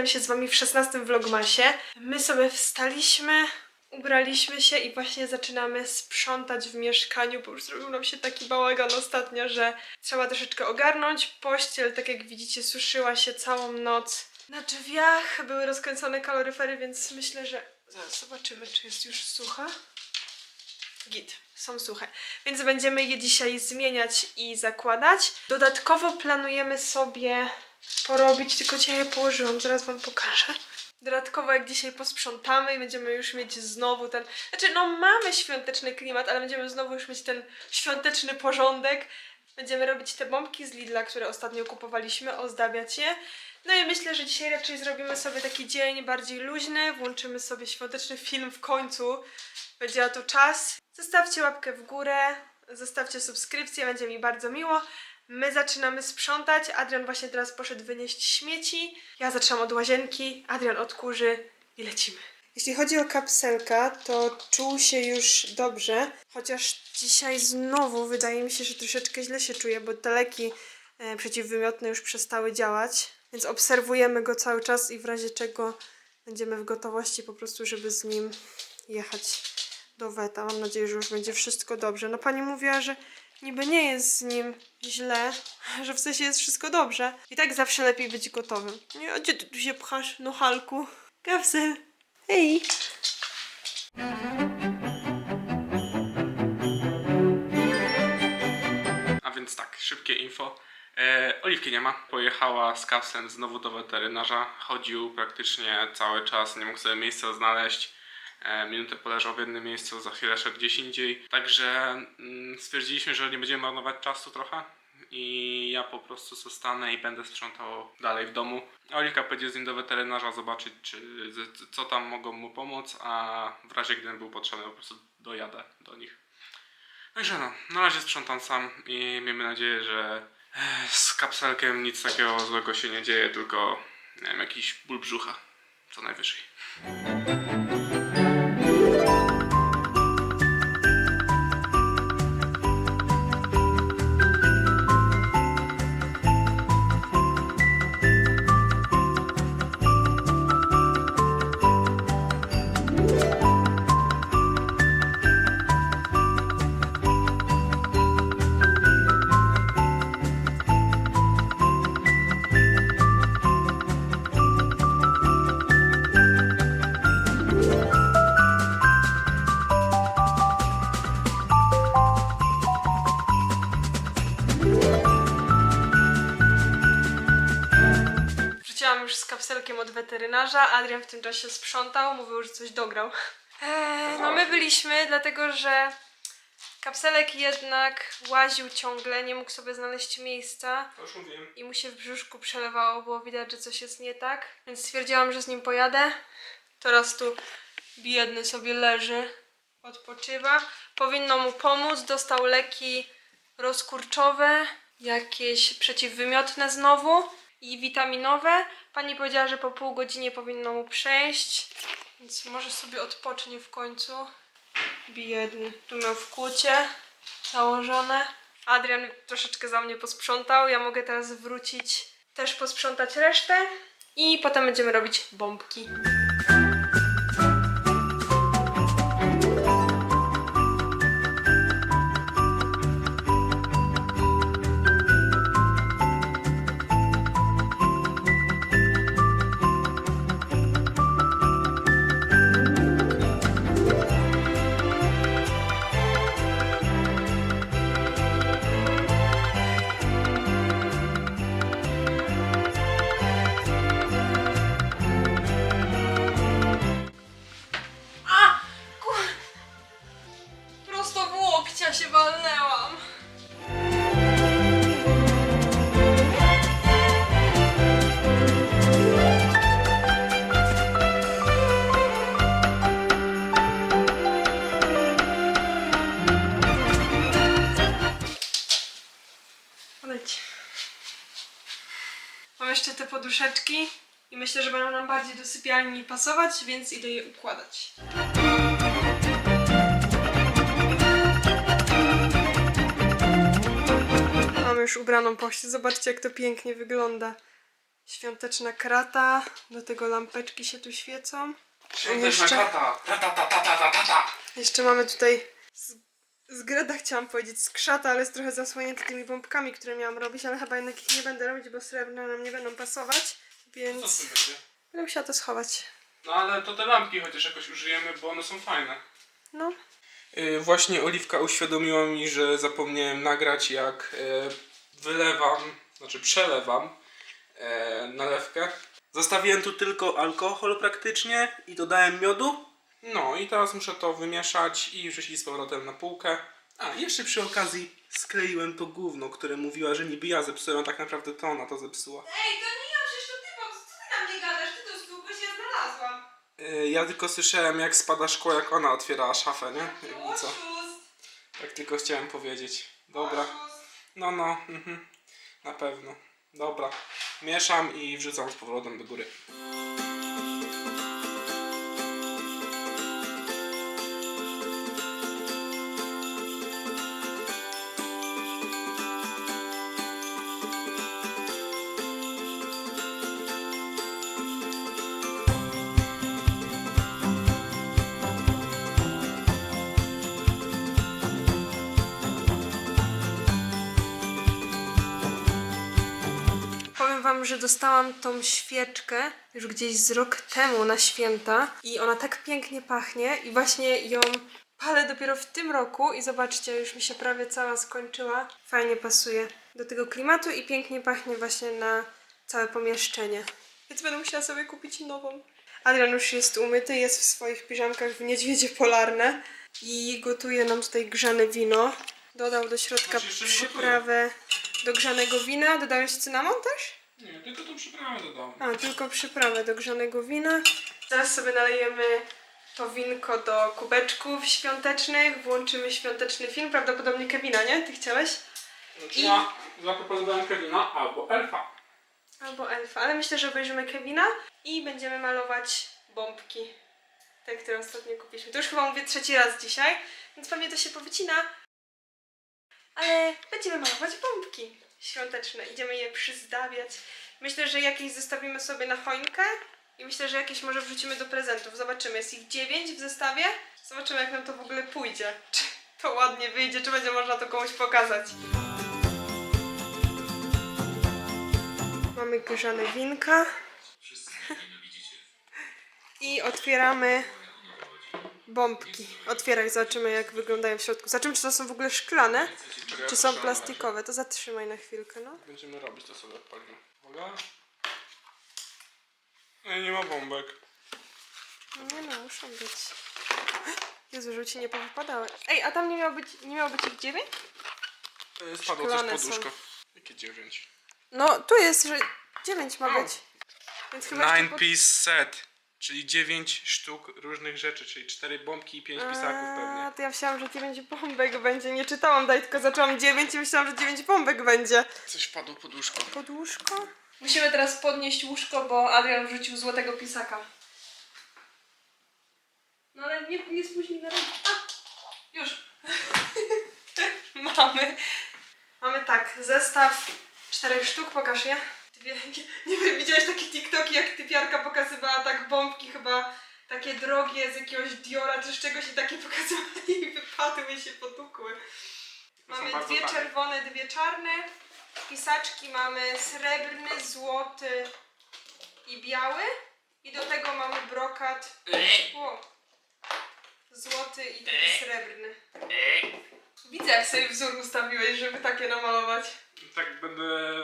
witam się z wami w 16 vlogmasie. My sobie wstaliśmy, ubraliśmy się i właśnie zaczynamy sprzątać w mieszkaniu, bo już zrobił nam się taki bałagan ostatnio, że trzeba troszeczkę ogarnąć. Pościel, tak jak widzicie, suszyła się całą noc. Na drzwiach były rozkręcone kaloryfery, więc myślę, że zaraz zobaczymy, czy jest już sucha. Git, są suche. Więc będziemy je dzisiaj zmieniać i zakładać. Dodatkowo planujemy sobie porobić, tylko dzisiaj je położyłam, zaraz wam pokażę. Dodatkowo jak dzisiaj posprzątamy i będziemy już mieć znowu ten... Znaczy no mamy świąteczny klimat, ale będziemy znowu już mieć ten świąteczny porządek. Będziemy robić te bombki z Lidla, które ostatnio kupowaliśmy, ozdabiać je. No i myślę, że dzisiaj raczej zrobimy sobie taki dzień bardziej luźny, włączymy sobie świąteczny film w końcu. Będzie na to czas. Zostawcie łapkę w górę, zostawcie subskrypcję, będzie mi bardzo miło. My zaczynamy sprzątać. Adrian właśnie teraz poszedł wynieść śmieci. Ja zaczynam od łazienki, Adrian odkurzy i lecimy. Jeśli chodzi o kapselka, to czuł się już dobrze, chociaż dzisiaj znowu wydaje mi się, że troszeczkę źle się czuje, bo te leki e, przeciwwymiotne już przestały działać, więc obserwujemy go cały czas i w razie czego będziemy w gotowości po prostu, żeby z nim jechać do weta. Mam nadzieję, że już będzie wszystko dobrze. No pani mówiła, że niby nie jest z nim źle, że w sensie jest wszystko dobrze. I tak zawsze lepiej być gotowym. Nie, a gdzie ty tu się pchasz, no Halku? Kapsel. Hej. A więc tak, szybkie info. E, Oliwki nie ma. Pojechała z kapsem znowu do weterynarza. Chodził praktycznie cały czas, nie mógł sobie miejsca znaleźć. E, minutę poleżał w jednym miejscu, za chwilę szedł gdzieś indziej. Także mm, stwierdziliśmy, że nie będziemy marnować czasu trochę. I ja po prostu zostanę i będę sprzątał dalej w domu. A Oliwka pójdzie z nim do weterynarza zobaczyć, czy, co tam mogą mu pomóc, a w razie gdybym był potrzebny, po prostu dojadę do nich. Także no, na razie sprzątam sam i miejmy nadzieję, że e, z kapselkiem nic takiego złego się nie dzieje, tylko nie wiem, jakiś ból brzucha, co najwyżej. Weterynarza. Adrian w tym czasie sprzątał, mówił, że coś dograł. Eee, no my byliśmy, dlatego że kapselek jednak łaził ciągle, nie mógł sobie znaleźć miejsca. To już mówiłem. i mu się w brzuszku przelewało, było widać, że coś jest nie tak. Więc stwierdziłam, że z nim pojadę. Teraz tu biedny sobie leży, odpoczywa. Powinno mu pomóc, dostał leki rozkurczowe, jakieś przeciwwymiotne znowu i witaminowe. Pani powiedziała, że po pół godzinie powinno mu przejść, więc może sobie odpocznie w końcu. Biedny. Tu miał w kłucie założone. Adrian troszeczkę za mnie posprzątał. Ja mogę teraz wrócić, też posprzątać resztę. I potem będziemy robić bombki. Jeszcze te poduszeczki i myślę, że będą nam bardziej do sypialni pasować, więc idę je układać. Mam już ubraną pościel. Zobaczcie, jak to pięknie wygląda. Świąteczna krata, do tego lampeczki się tu świecą. Świąteczna Jeszcze- kata! Ta ta ta ta ta ta ta ta! Jeszcze mamy tutaj z, z greda chciałam powiedzieć skrzata, ale jest trochę zasłonięty tymi bombkami, które miałam robić, ale chyba jednak ich nie będę robić, bo srebrne nam nie będą pasować, Co więc z tym będzie? będę musiała to schować. No ale to te lampki chociaż jakoś użyjemy, bo one są fajne. No, Y, Właśnie Oliwka uświadomiła mi, że zapomniałem nagrać jak e, wylewam, znaczy przelewam e, nalewkę. Zostawiłem tu tylko alkohol praktycznie i dodałem miodu. No i teraz muszę to wymieszać i wrzucić z powrotem na półkę. A, jeszcze przy okazji skleiłem to gówno, które mówiła, że niby ja zepsułem, a tak naprawdę to ona to zepsuła. Ej, to nie ja, przecież to ty, bo co ty na mnie gadasz? Ty to zdługłeś, ja znalazłam. E, Ja tylko słyszałem jak spada szkło, jak ona otwierała szafę, nie? Jakby co. Tak tylko chciałem powiedzieć. Dobra. No, no, mhm. na pewno. Dobra. Mieszam i wrzucam z powrotem do góry. Że dostałam tą świeczkę już gdzieś z rok temu na święta i ona tak pięknie pachnie i właśnie ją palę dopiero w tym roku i zobaczcie, już mi się prawie cała skończyła. Fajnie pasuje do tego klimatu i pięknie pachnie właśnie na całe pomieszczenie. Więc będę musiała sobie kupić nową. Adrian już jest umyty, jest w swoich piżamkach w niedźwiedzie polarne i gotuje nam tutaj grzane wino. Dodał do środka przyprawę do grzanego wina. Dodałeś cynamon też? Nie, tylko tą przyprawę dodałem. A, tylko przyprawę do grzanego wina. Zaraz sobie nalejemy to winko do kubeczków świątecznych. Włączymy świąteczny film. Prawdopodobnie Kevina, nie? Ty chciałeś? Znaczy I- ja zaproponowałem Kevina albo Elfa. Albo Elfa. Ale myślę, że obejrzymy Kevina i będziemy malować bombki. Te, które ostatnio kupiliśmy. To już chyba mówię trzeci raz dzisiaj, więc pewnie to się powycina. Ale będziemy malować bombki świąteczne. Idziemy je przyzdabiać. Myślę, że jakieś zostawimy sobie na choinkę i myślę, że jakieś może wrzucimy do prezentów. Zobaczymy. Jest ich dziewięć w zestawie. Zobaczymy, jak nam to w ogóle pójdzie. Czy to ładnie wyjdzie, czy będzie można to komuś pokazać. Mamy grzane winka. I otwieramy bombki. Otwieraj, zobaczymy jak wyglądają w środku. Zobaczymy, czy to są w ogóle szklane, czy są plastikowe. To zatrzymaj na chwilkę, no. Będziemy robić to sobie odpalimy. Uwaga. Ej, nie ma bombek. No Nie no, muszą być. Jezu, żeby ci nie powypadały. Ej, a tam nie miało być, nie miało być ich dziewięć? E, Spadło coś Szklane są. Jakie dziewięć? No, tu jest, że dziewięć ma być. Więc chyba jeszcze Nine pod... piece set. Czyli 9 sztuk różnych rzeczy, czyli 4 bombki i 5 pisaków A, pewnie. to ja myślałam, że dziewięć bombek będzie. Nie czytałam daj, tylko zaczęłam dziewięć i myślałam, że dziewięć bombek będzie. Coś wpadło pod łóżko. Pod łóżko? Musimy teraz podnieść łóżko, bo Adrian wrzucił złotego pisaka. No ale nie, nie mi na rękę. A! Już. Mamy. Mamy tak, zestaw czterech sztuk, pokaż je. Nie, wiem, widziałeś takie TikToki, jak typiarka pokazywała tak bombki chyba takie drogie z jakiegoś Diora czy z czegoś i takie pokazywała i wypadły i się potukły. Mamy dwie czerwone, dwie czarne. Pisaczki mamy srebrny, złoty i biały. I do tego mamy brokat. O, złoty i taki srebrny. Widzę jak sobie wzór ustawiłeś, żeby takie namalować. Tak będę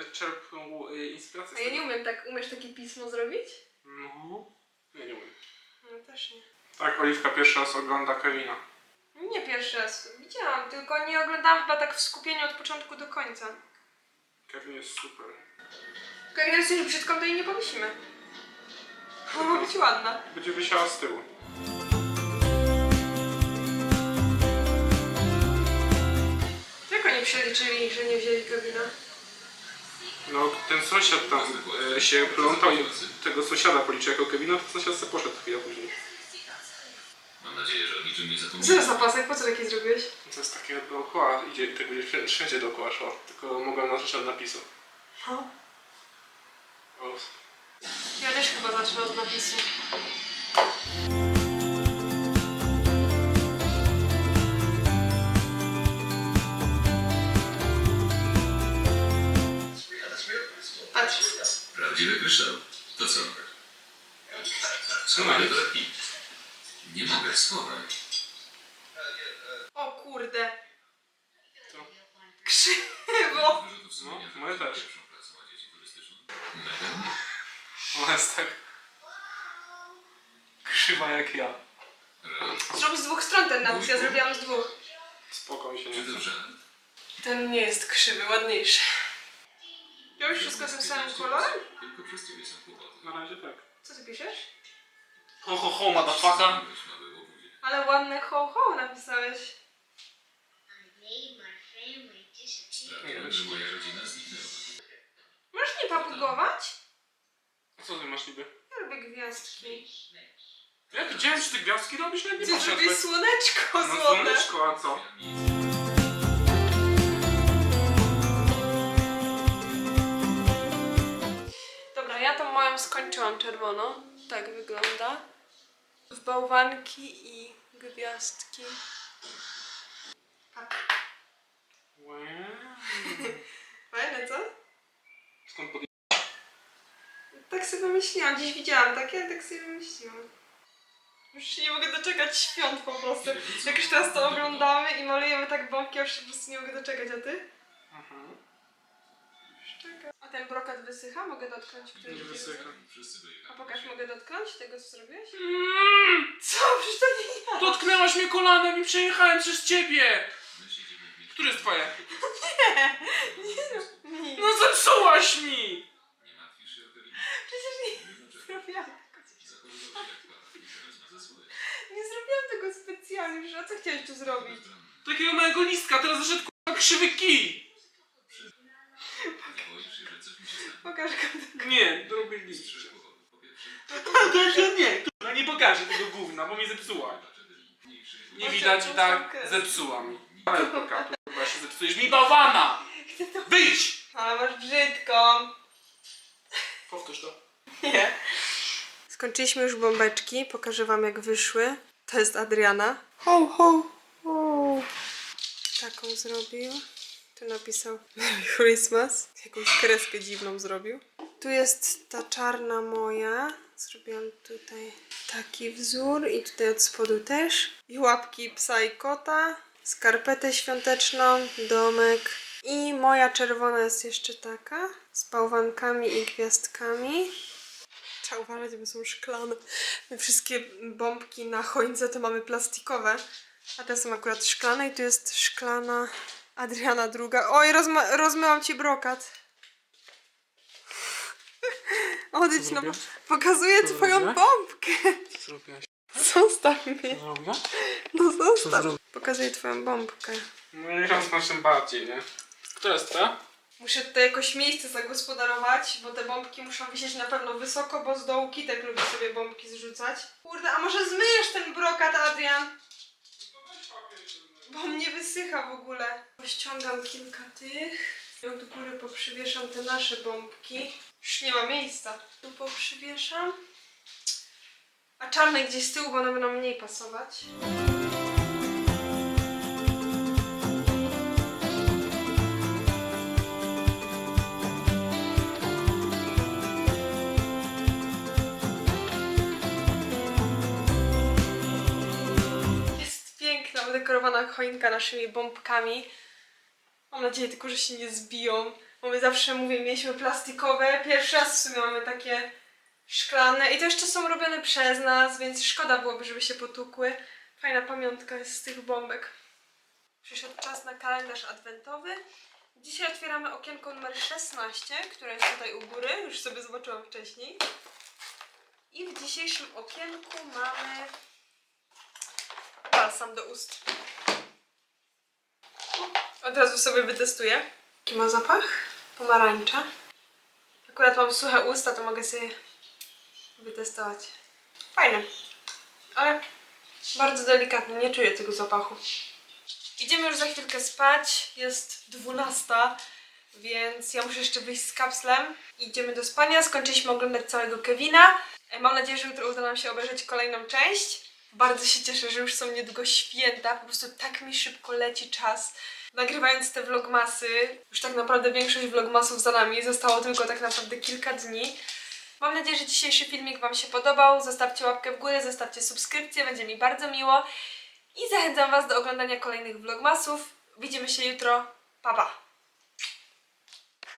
e, czerpał e, inspirację. A ja nie umiem tak, umiesz takie pismo zrobić? No. Ja nie umiem. No też nie. Tak, Oliwka pierwszy raz ogląda Kevina. Nie pierwszy raz. Widziałam, tylko nie oglądałam chyba tak w skupieniu od początku do końca. Kevin jest super. Tylko jak brzydką, to jej nie powiesimy. Bo ma być ładna. Będzie wisiała z tyłu. Przeliczyli, że nie wzięli Kevina? No, ten sąsiad tam e, się plątał i tego sąsiada policzył jako Kevina, to sąsiad sobie poszedł chwilę później. Mam nadzieję, że o niczym nie Co zapomnieli. za zapasek? Po co taki zrobiłeś? To jest takie dookoła, idzie tego wszędzie- wszędzie dookoła szło. Tylko mogłem natrzeć od napisu. No. Ups. Ja też chyba zacznę od napisu. Krzywa jak ja. Zrób z dwóch stron ten napis, ja zrobiłam z dwóch. Spoko mi się nie Czy dobrze? Ten nie jest krzywy, ładniejszy. Ja już wszystko tym samym kolorem? Tylko przez ciebie są kłopoty. Na razie tak. Co ty piszesz? Ho ho ho, motherfucker. Ale ładne ho ho napisałeś. I made my family disappear. Sprawiłem, że moja rodzina zniknęła. Możesz nie papugować? A co ty masz niby? Ja lubię gwiazdki. Ja widziałem, że ty gwiazdki robisz, ale nie Ty poszedłeś. słoneczko No złote. słoneczko, a co? Dobra, ja tą moją skończyłam czerwono. Tak wygląda. W bałwanki i gwiazdki. Wow. Fajne, co? Skąd pod... Tak sobie myślałam, gdzieś widziałam takie, ale tak sobie myślałam. Już się nie mogę doczekać świąt po prostu. Jak już teraz to oglądamy i malujemy tak bombki, już się po prostu nie mogę doczekać, a ty? Mhm. Już czekam. A ten brokat wysycha? Mogę dotknąć? Który Nie wysycha. Wszyscy A dojechali. pokaż, mogę dotknąć tego, co zrobiłeś? Mm, Co? Przecież to nie ja! dotknęłaś mnie kolanem i przejechałem przez ciebie! Które jest twoje? Nie, No zepsułaś mi! Nie martwisz się o Karinę? przecież nie Nie dlaczego. zrobiłam tego. Zachowywała się jak para i teraz ma zasłonę. Nie zrobiłam tego specjalnie, przecież a co chciałeś tu zrobić? Takiego małego listka, teraz wyszedł k***a krzywy kij! Mi? Pokaż go. Nie, drugi list. Po pierwsze, Pokażę nie, kurwa, nie pokażę tego gówna, bo mnie zepsuła. Nie widać i tak, zepsuła mi. Ale pokaż, kurwa, się zepsujesz mi bałwana! Wyjdź! Ale masz brzydką. Powtórz to. Nie. Skończyliśmy już bombeczki. Pokażę wam jak wyszły. To jest Adriana. Ho, ho, ho. Taką zrobił. Tu napisał Merry Christmas. Jakąś kreskę dziwną zrobił. Tu jest ta czarna moja. Zrobiłam tutaj taki wzór i tutaj od spodu też. I łapki psa i kota. Skarpetę świąteczną, domek. I moja czerwona jest jeszcze taka. Z bałwankami i gwiazdkami. Trzeba uważać, bo są szklane. My wszystkie bombki na choince to mamy plastikowe, a te są akurat szklane i tu jest szklana Adriana druga. Oj, rozma- rozmyłam ci brokat. Odejdź, no bo zrobiłaś? pokazuję Co twoją zrobiłaś? bombkę. Co zrobiłaś? Zostaw mnie. Zrobiłaś? No zostaw. zrobi- Pokazuję twoją bombkę. No i raz masz bardziej, nie? Która jest ta? Muszę tutaj jakoś miejsce zagospodarować, bo te bombki muszą wisieć na pewno wysoko, bo z dołu Kitek lubi sobie bombki zrzucać. Kurde, a może zmyjesz ten brokat, Adrian? Bo mnie wysycha w ogóle. Ściągam kilka tych. I od góry poprzywieszam te nasze bombki. Już nie ma miejsca. Tu poprzywieszam. A czarne gdzieś z tyłu, bo one będą mniej pasować. Udekorowana choinka naszymi bombkami. Mam nadzieję tylko, że się nie zbiją. Bo my zawsze, mówię, mieliśmy plastikowe. Pierwszy raz w sumie mamy takie szklane. I to jeszcze są robione przez nas, więc szkoda byłoby, żeby się potukły. Fajna pamiątka jest z tych bombek. Przyszedł czas na kalendarz adwentowy. Dzisiaj otwieramy okienko numer 16, które jest tutaj u góry. Już sobie zobaczyłam wcześniej. I w dzisiejszym okienku mamy balsam do ust. Od razu sobie wytestuję. Jaki ma zapach? Pomarańcza. Akurat mam suche usta, to mogę sobie wytestować. Fajne. Ale bardzo delikatny, nie czuję tego zapachu. Idziemy już za chwilkę spać. Jest 12. Więc ja muszę jeszcze wyjść z kapslem. Idziemy do spania. Skończyliśmy oglądać całego Kevina. E, Mam nadzieję, że jutro uda nam się obejrzeć kolejną część. Bardzo się cieszę, że już są niedługo święta. Po prostu tak mi szybko leci czas. Nagrywając te vlogmasy, już tak naprawdę większość vlogmasów za nami. Zostało tylko tak naprawdę kilka dni. Mam nadzieję, że dzisiejszy filmik Wam się podobał. Zostawcie łapkę w górę, zostawcie subskrypcję, będzie mi bardzo miło. I zachęcam Was do oglądania kolejnych vlogmasów. Widzimy się jutro. Pa, pa!